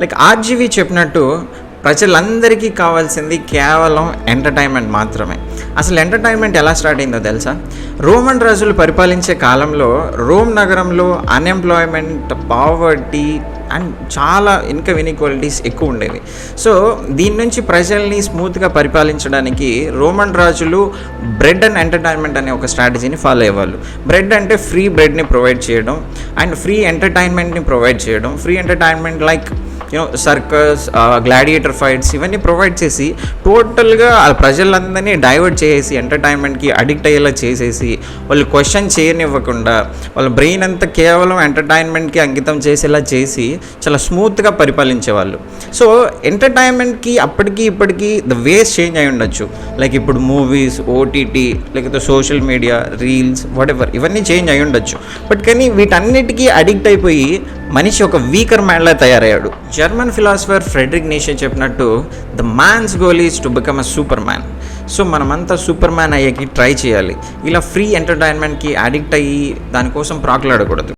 Like RGV చెప్పినట్టు ప్రజలందరికీ కావాల్సింది కేవలం ఎంటర్టైన్మెంట్ మాత్రమే. అసలు ఎంటర్టైన్మెంట్ ఎలా స్టార్ట్ అయిందో తెలుసా? రోమన్ రాజులు పరిపాలించే కాలంలో రోమ్ నగరంలో అన్ఎంప్లాయ్మెంట్ పావర్టీ అండ్ చాలా ఇన్కమ్ ఇన్ఈక్వాలిటీస్ ఎక్కువ ఉండేవి. సో దీని నుంచి ప్రజల్ని స్మూత్గా పరిపాలించడానికి రోమన్ రాజులు బ్రెడ్ అండ్ ఎంటర్టైన్మెంట్ అనే ఒక స్ట్రాటజీని ఫాలో అయ్యేవాళ్ళు. బ్రెడ్ అంటే ఫ్రీ బ్రెడ్ని ప్రొవైడ్ చేయడం అండ్ ఫ్రీ ఎంటర్టైన్మెంట్ని ప్రొవైడ్ చేయడం. Free entertainment like you know circus gladiator fights ఇవన్నీ ప్రొవైడ్ చేసి టోటల్గా ప్రజలందరినీ డైవర్ట్ చేసేసి ఎంటర్టైన్మెంట్కి అడిక్ట్ అయ్యేలా చేసేసి వాళ్ళు క్వశ్చన్ చేయనివ్వకుండా వాళ్ళ బ్రెయిన్ అంతా కేవలం ఎంటర్టైన్మెంట్కి అంకితం చేసేలా చేసి చాలా స్మూత్గా పరిపాలించేవాళ్ళు. సో ఎంటర్టైన్మెంట్కి అప్పటికి ఇప్పటికీ ద వేస్ చేంజ్ అయి ఉండొచ్చు. లైక్ ఇప్పుడు మూవీస్ ఓటీటీ లేకపోతే social media reels whatever ఇవన్నీ చేంజ్ అయి ఉండొచ్చు. బట్ కానీ వీటన్నిటికీ అడిక్ట్ అయిపోయి మనిషి ఒక వీకర్ మ్యాన్లా తయారయ్యాడు. జర్మన్ ఫిలాసఫర్ ఫ్రెడరిక్ నేషే చెప్పినట్టు the man's goal is to become a super man so మనమంతా సూపర్ మ్యాన్ అయ్యేకి ట్రై చేయాలి. ఇలా ఫ్రీ ఎంటర్టైన్మెంట్కి అడిక్ట్ అయ్యి దానికోసం ప్రాకులాడకూడదు.